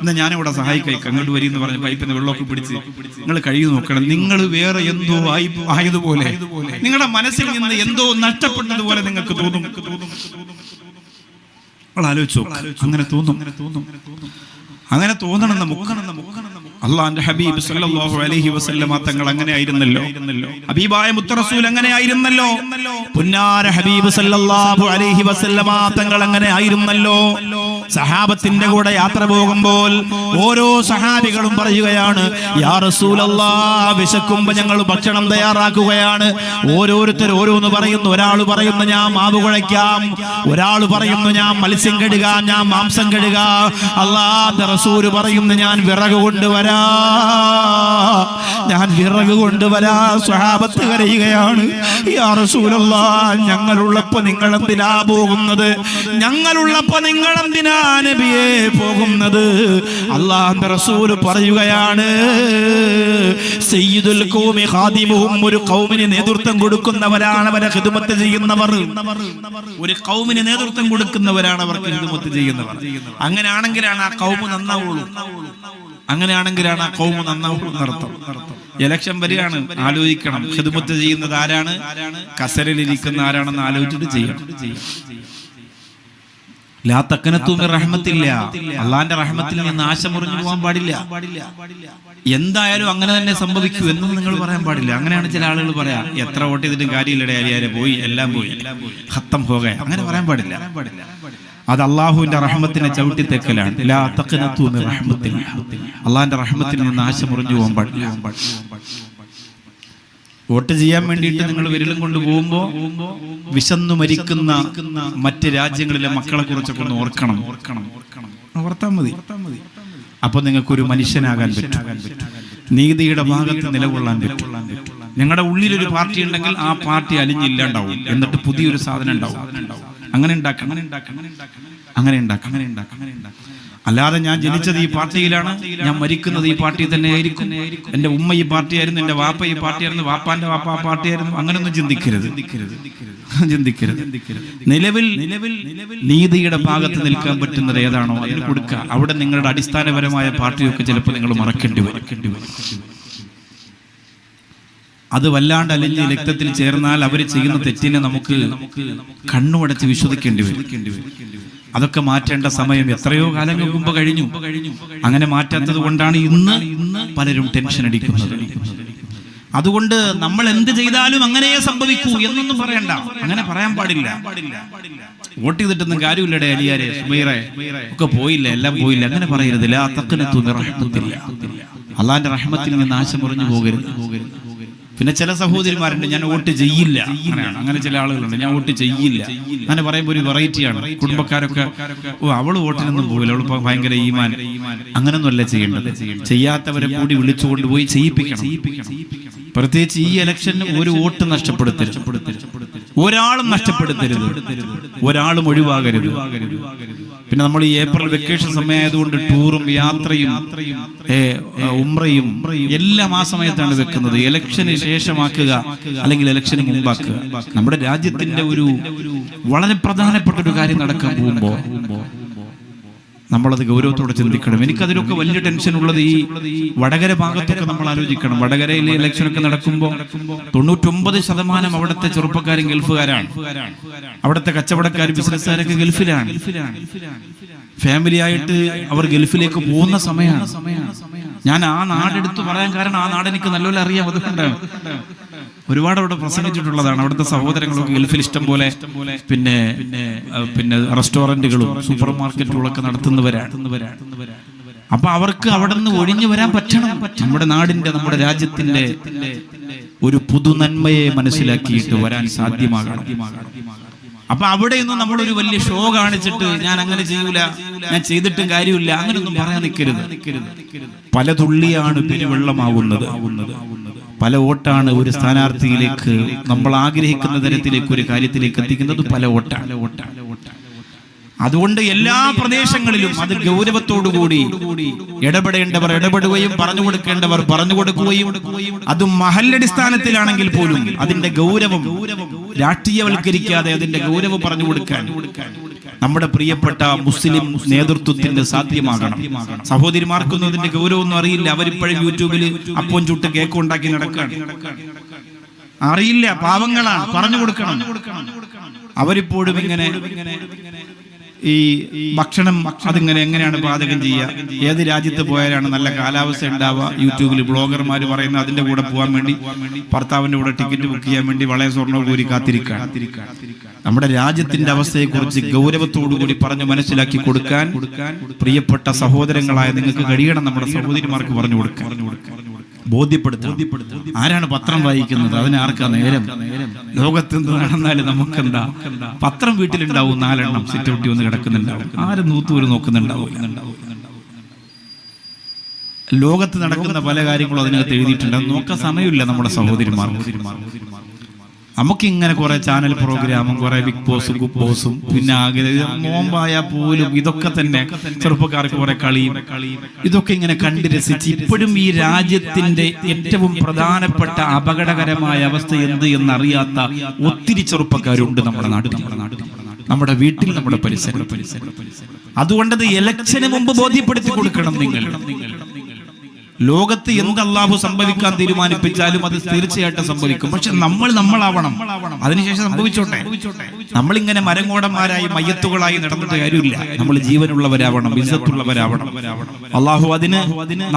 എന്നാ ഞാനിവിടെ സഹായിക്കാം അങ്ങോട്ട് വരി എന്ന് പറഞ്ഞ് പൈപ്പിൽ നിന്ന് വെള്ളമൊക്കെ പിടിച്ച് നിങ്ങൾ കഴുകി നോക്കണം. നിങ്ങൾ വേറെ എന്തോ ആയി ആയതുപോലെ നിങ്ങളുടെ മനസ്സിൽ നിന്ന് എന്തോ നഷ്ടപ്പെട്ടതുപോലെ നിങ്ങൾക്ക് തോന്നും. ആലോചിച്ചോ അങ്ങനെ തോന്നും. അങ്ങനെ തോന്നണം നമുക്ക്. അള്ളാന്റെ ഹബീബ് സല്ലല്ലാഹു അലൈഹി വസല്ലമ തങ്ങൾ അങ്ങനെ ആയിരുന്നല്ലോ. ഹബീബായ മുത്തറസൂൽ അങ്ങനെ ആയിരുന്നല്ലോ. പുന്നാര ഹബീബ് സല്ലല്ലാഹു അലൈഹി വസല്ലമ തങ്ങൾ അങ്ങനെ ആയിരുന്നല്ലോ. സഹാബത്തിന്റെ കൂടെ യാത്ര പോകുമ്പോൾ ഓരോ സഹാബികളും പറയുകയാണ് യാ റസൂലല്ലാ വിശക്കുമ്പോ ഞങ്ങൾ ഭക്ഷണം തയ്യാറാക്കുകയാണ്. ഓരോരുത്തർ ഓരോന്ന് പറയുന്നു. ഒരാൾ പറയുന്നു ഞാൻ മാവ് കുഴയ്ക്കാം. ഒരാൾ പറയുന്നു ഞാൻ മത്സ്യം കഴുക ഞാൻ മാംസം കഴുക. അള്ളാന്റെ റസൂര് പറയുന്നു ഞാൻ വിറക് കൊണ്ടുവരാ. ഞാൻ വിറക് കൊണ്ടുവരാ. സ്വഹാബത്ത് കരയുകയാണ്. ഞങ്ങളുള്ളപ്പോ നിങ്ങൾ എന്തിനാ പോകുന്നത്? ഞങ്ങളുള്ളപ്പോ നിങ്ങൾ എന്തിനാ നബിയെ പോകുന്നത്? അള്ളാന്റെ റസൂൽ പറയുകയാണ് സയ്യിദുൽ ഖൗമി ഒരു കൗമിന് നേതൃത്വം കൊടുക്കുന്നവരാണ് അവരെ ഹിദമത്ത് ചെയ്യുന്നവർ. ഒരു കൗമിന് നേതൃത്വം കൊടുക്കുന്നവരാണ് അവർക്ക് ഹിദമത്ത് ചെയ്യുന്നവർ. അങ്ങനെയാണെങ്കിലാണ് ആ കൗമ് നന്നാവുള്ളൂ. അങ്ങനെയാണെങ്കിലാണ് ആ കൗമ് നന്നാവുള്ളൂ എന്നർത്ഥം ഇലക്ഷൻ വരികയാണ് ആലോചിക്കണം. ഹിദ്മത്ത് ചെയ്യുന്നത് ആരാണ്? കസരലിരിക്കുന്ന ആരാണെന്ന് ആലോചിച്ചിട്ട് ചെയ്യണം. ലാ അള്ളാന്റെ റഹ്മത്തിൽ നിന്ന് ആശ മുറിഞ്ഞു പോകാൻ പാടില്ല. എന്തായാലും അങ്ങനെ തന്നെ സംഭവിക്കൂ എന്നും നിങ്ങൾ പറയാൻ പാടില്ല. അങ്ങനെയാണ് ചില ആളുകൾ പറയാ എത്ര വോട്ട് ചെയ്തിട്ടും കാര്യമില്ലടേ അലിയാരെ പോയി എല്ലാം പോയി. ഹത്തം പോകാൻ അങ്ങനെ പറയാൻ പാടില്ല. അത് അള്ളാഹുവിന്റെ റഹ്മത്തിനെ ചവിട്ടി തെക്കലാണ് അള്ളാഹിന്റെ റഹ്മത്തിൽ നിന്ന് മുറിഞ്ഞു പാടില്ല. വോട്ട് ചെയ്യാൻ വേണ്ടിയിട്ട് നിങ്ങൾ വിരലും കൊണ്ട് പോകുമ്പോ വിശന്നു മരിക്കുന്ന മറ്റ് രാജ്യങ്ങളിലെ മക്കളെ കുറിച്ചൊക്കെ ഒന്ന് ഓർക്കണം. ഓർക്കണം ഓർത്താൽ മതി. അപ്പൊ നിങ്ങൾക്ക് ഒരു മനുഷ്യനാകാൻ പറ്റും. നീതിയുടെ ഭാഗത്ത് നിലകൊള്ളാൻ പറ്റും. നിങ്ങളുടെ ഉള്ളിലൊരു പാർട്ടി ഉണ്ടെങ്കിൽ ആ പാർട്ടി അലിഞ്ഞില്ലാണ്ടാവും. എന്നിട്ട് പുതിയൊരു സാധനം ഉണ്ടാവും. അങ്ങനെ ഉണ്ടാക്കാം അങ്ങനെ ഉണ്ടാക്കാം അങ്ങനെ ഉണ്ടാക്കാം അങ്ങനെ ഉണ്ടാക്കാം അങ്ങനെ ഉണ്ടാക്കാം അങ്ങനെ ഉണ്ടാക്കാം അല്ലാതെ ഞാൻ ജനിച്ചത് ഈ പാർട്ടിയിലാണ് ഞാൻ മരിക്കുന്നത് ഈ പാർട്ടി തന്നെ ആയിരിക്കും. എന്റെ ഉമ്മ ഈ പാർട്ടിയായിരുന്നു എന്റെ വാപ്പ ഈ പാർട്ടിയായിരുന്നു വാപ്പാന്റെ വാപ്പ ആ പാർട്ടിയായിരുന്നു. അങ്ങനൊന്നും ചിന്തിക്കരുത്. ചിന്തിക്കരുത്. നിലവിൽ നിലവിൽ നീതിയുടെ ഭാഗത്ത് നിൽക്കാൻ പറ്റുന്നത് ഏതാണോ അതിന് കൊടുക്കുക. അവിടെ നിങ്ങളുടെ അടിസ്ഥാനപരമായ പാർട്ടിയൊക്കെ ചിലപ്പോൾ നിങ്ങൾ മറക്കേണ്ടി വരും. അത് വല്ലാണ്ട് അലിഞ്ഞ് രക്തത്തിൽ ചേർന്നാൽ അവർ ചെയ്യുന്ന തെറ്റിനെ നമുക്ക് കണ്ണുമടച്ച് വിശ്വസിക്കേണ്ടി വരും. അതൊക്കെ മാറ്റേണ്ട സമയം എത്രയോ കാലങ്ങൾ മുമ്പ് കഴിഞ്ഞു. അങ്ങനെ മാറ്റാത്തത് കൊണ്ടാണ് ഇന്ന് പലരും ടെൻഷൻ അടിക്കുന്നത്. അതുകൊണ്ട് നമ്മൾ എന്ത് ചെയ്താലും അങ്ങനെ സംഭവിക്കൂ എന്നൊന്നും പറയണ്ട. അങ്ങനെ പറയാൻ പാടില്ല. വോട്ട് ചെയ്തിട്ടൊന്നും കാര്യമില്ലടേ അലിയാരെ. സുബൈറെ. ഒക്കെ പോയില്ല? എല്ലാം പോയില്ല? അങ്ങനെ പറയരുതില്ല. മിൻ റഹ്മത്തില്ല അള്ളാന്റെ റഹ്മത്തിൽ നിന്ന് നാശം മുറിഞ്ഞു പോകരുത്. പിന്നെ ചില സഹോദരിമാരുണ്ട് ഞാൻ വോട്ട് ചെയ്യില്ല അങ്ങനെയാണ്. അങ്ങനെ ചില ആളുകളുണ്ട് ഞാൻ വോട്ട് ചെയ്യില്ല അങ്ങനെ പറയുമ്പോൾ ഒരു വെറൈറ്റിയാണ് കുടുംബക്കാരൊക്കെ ഓ അവൾ വോട്ടിനൊന്നും പോവില്ല അവൾ ഭയങ്കര ഈമാൻ. അങ്ങനൊന്നുമല്ല ചെയ്യേണ്ടത്. ചെയ്യാത്തവരെ കൂടി വിളിച്ചുകൊണ്ട് പോയി ചെയ്യിപ്പിക്കണം. പ്രത്യേകിച്ച് ഈ ഇലക്ഷന് ഒരു വോട്ട് നഷ്ടപ്പെടുത്തരുത്. ഒരാളും നഷ്ടപ്പെടുത്തരുത്. ഒരാളും ഒഴിവാകരുത്. പിന്നെ നമ്മൾ ഈ ഏപ്രിൽ വെക്കേഷൻ സമയമായതുകൊണ്ട് ടൂറും യാത്രയും ഉമ്രയും എല്ലാം ആ സമയത്താണ് വെക്കുന്നത്. ഇലക്ഷന് ശേഷമാക്കുക അല്ലെങ്കിൽ ഇലക്ഷന് മുമ്പാക്കുക. നമ്മുടെ രാജ്യത്തിന്റെ ഒരു വളരെ പ്രധാനപ്പെട്ട ഒരു കാര്യം നടക്കാൻ പോകുമ്പോ നമ്മളത് ഗൗരവത്തോടെ ചിന്തിക്കണം. എനിക്കതിലൊക്കെ വലിയ ടെൻഷൻ ഉള്ളത് ഈ വടകര ഭാഗത്തൊക്കെ നമ്മൾ ആലോചിക്കണം. വടകരയിലെ ഇലക്ഷനൊക്കെ നടക്കുമ്പോൾ തൊണ്ണൂറ്റൊമ്പത് ശതമാനം അവിടുത്തെ ചെറുപ്പക്കാരും ഗൾഫുകാരാണ്. അവിടുത്തെ കച്ചവടക്കാർ ബിസിനസ്സുകാരൊക്കെ ഗൾഫിലാണ്. ഫാമിലി ആയിട്ട് അവർ ഗൾഫിലേക്ക് പോകുന്ന സമയമാണ്. ഞാൻ ആ നാടെടുത്ത് പറയാൻ കാരണം ആ നാടെനിക്ക് നല്ലപോലെ അറിയാം. അതുകൊണ്ടാണ്. ഒരുപാട് അവിടെ പ്രസംഗിച്ചിട്ടുള്ളതാണ്. അവിടുത്തെ സഹോദരങ്ങളൊക്കെ ഗൾഫിൽ ഇഷ്ടം പോലെ പിന്നെ പിന്നെ റെസ്റ്റോറന്റുകളും സൂപ്പർ മാർക്കറ്റുകളും ഒക്കെ നടത്തുന്നവരാണ്. അപ്പൊ അവർക്ക് അവിടെ നിന്ന് ഒഴിഞ്ഞു വരാൻ പറ്റണം. നമ്മുടെ നാടിന്റെ നമ്മുടെ രാജ്യത്തിന്റെ ഒരു പുതുനന്മയെ മനസ്സിലാക്കിയിട്ട് വരാൻ സാധ്യമാകണം. അപ്പൊ അവിടെയൊന്നും നമ്മളൊരു വലിയ ഷോ കാണിച്ചിട്ട് ഞാൻ അങ്ങനെ ചെയ്യൂല ഞാൻ ചെയ്തിട്ടും കാര്യമില്ല അങ്ങനെയൊന്നും പറയാൻ നിൽക്കരുത്. പല തുള്ളിയാണ് പെരുവെള്ളമാവുന്നത്. പല വോട്ടാണ് ഒരു സ്ഥാനാർത്ഥിയിലേക്ക് നമ്മൾ ആഗ്രഹിക്കുന്ന തരത്തിലേക്ക് ഒരു കാര്യത്തിലേക്ക് എത്തിക്കുന്നത് പല വോട്ടാണ്. അതുകൊണ്ട് എല്ലാ പ്രദേശങ്ങളിലും അത് ഗൗരവത്തോടുകൂടി ഇടപെടേണ്ടവർ ഇടപെടുകയും പറഞ്ഞു കൊടുക്കേണ്ടവർ പറഞ്ഞു കൊടുക്കുകയും അത് മഹല്ലടിസ്ഥാനത്തിലാണെങ്കിൽ പോലും അതിന്റെ ഗൗരവം രാഷ്ട്രീയവൽക്കരിക്കാതെ അതിന്റെ ഗൗരവം പറഞ്ഞു കൊടുക്കാൻ നമ്മുടെ പ്രിയപ്പെട്ട മുസ്ലിം നേതൃത്വത്തിന്റെ സാധ്യമാകണം. സഹോദരിമാർക്കൊന്നും അതിന്റെ ഗൗരവമൊന്നും അറിയില്ല. അവരിപ്പോഴും യൂട്യൂബിൽ അപ്പം ചുട്ട് കേക്ക് ഉണ്ടാക്കി നടക്കാണ് അറിയില്ല. പാവങ്ങളാണ്. പറഞ്ഞു കൊടുക്കണം അവരിപ്പോഴും ഇങ്ങനെ ഈ ഭക്ഷണം അതിങ്ങനെ എങ്ങനെയാണ് പാചകം ചെയ്യുക? ഏത് രാജ്യത്ത് പോയാലാണ് നല്ല കാലാവസ്ഥ ഉണ്ടാവുക? യൂട്യൂബിൽ ബ്ലോഗർമാർ പറയുന്ന അതിന്റെ കൂടെ പോകാൻ വേണ്ടി ഭർത്താവിന്റെ കൂടെ ടിക്കറ്റ് ബുക്ക് ചെയ്യാൻ വേണ്ടി വളരെ സ്വർണകൂരി കാത്തിരിക്കാൻ നമ്മുടെ രാജ്യത്തിന്റെ അവസ്ഥയെക്കുറിച്ച് ഗൗരവത്തോടു കൂടി പറഞ്ഞ് മനസ്സിലാക്കി കൊടുക്കാൻ പ്രിയപ്പെട്ട സഹോദരങ്ങളായ നിങ്ങൾക്ക് കഴിയണം നമ്മുടെ സഹോദരിമാർക്ക് പറഞ്ഞു കൊടുക്കാൻ. ബോധ്യപ്പെടുത്തും ആരാണ് പത്രം വായിക്കുന്നത്? അതിന് ആർക്കാ നേരം? ലോകത്ത് എന്ത് നടന്നാലും നമുക്കെന്താ? പത്രം വീട്ടിലുണ്ടാവും നാലെണ്ണം. സിറ്റ് ഔട്ടി വന്ന് കിടക്കുന്നുണ്ടാവും ആരും നൂത്തൂര് നോക്കുന്നുണ്ടാവും ലോകത്ത് നടക്കുന്ന പല കാര്യങ്ങളും അതിനകത്ത് എഴുതിയിട്ടുണ്ട്. നോക്കാൻ സമയമില്ല നമ്മുടെ സഹോദരിമാർ നമുക്കിങ്ങനെ കുറെ ചാനൽ പ്രോഗ്രാമും കുറെ ബിഗ് ബോസും ഗുഡ് ബോസും പിന്നെ നോമ്പായ പോലും ഇതൊക്കെ തന്നെ ചെറുപ്പക്കാർക്ക് കുറെ കളിയും ഇതൊക്കെ ഇങ്ങനെ കണ്ടു രസിച്ച് ഇപ്പോഴും ഈ രാജ്യത്തിന്റെ ഏറ്റവും പ്രധാനപ്പെട്ട അപകടകരമായ അവസ്ഥ എന്ത് എന്നറിയാത്ത ഒത്തിരി ചെറുപ്പക്കാരുണ്ട് നമ്മുടെ നാട്ടിൽ നമ്മുടെ നാട്ടിൽ. നമ്മുടെ വീട്ടിൽ നമ്മുടെ പരിസരം. അതുകൊണ്ട് ഇലക്ഷന് മുമ്പ് ബോധ്യപ്പെടുത്തി കൊടുക്കണം നിങ്ങൾ. ലോകത്ത് എന്ത് അള്ളാഹു സംഭവിക്കാൻ തീരുമാനിപ്പിച്ചാലും അത് തീർച്ചയായിട്ടും സംഭവിക്കും. പക്ഷെ നമ്മൾ നമ്മളാവണം. അതിനുശേഷം സംഭവിച്ചോട്ടെ? നമ്മളിങ്ങനെ മരങ്ങോടന്മാരായി മയ്യത്തുകളായി നടന്നിട്ട് കാര്യമില്ല. നമ്മൾ ജീവനുള്ളവരാവണം വിശത്തുള്ളവരാവണം അള്ളാഹു അതിന്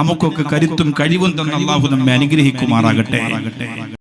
നമുക്കൊക്കെ കരുത്തും കഴിവും തന്നെ അള്ളാഹു നമ്മെ അനുഗ്രഹിക്കുമാറാകട്ടെ.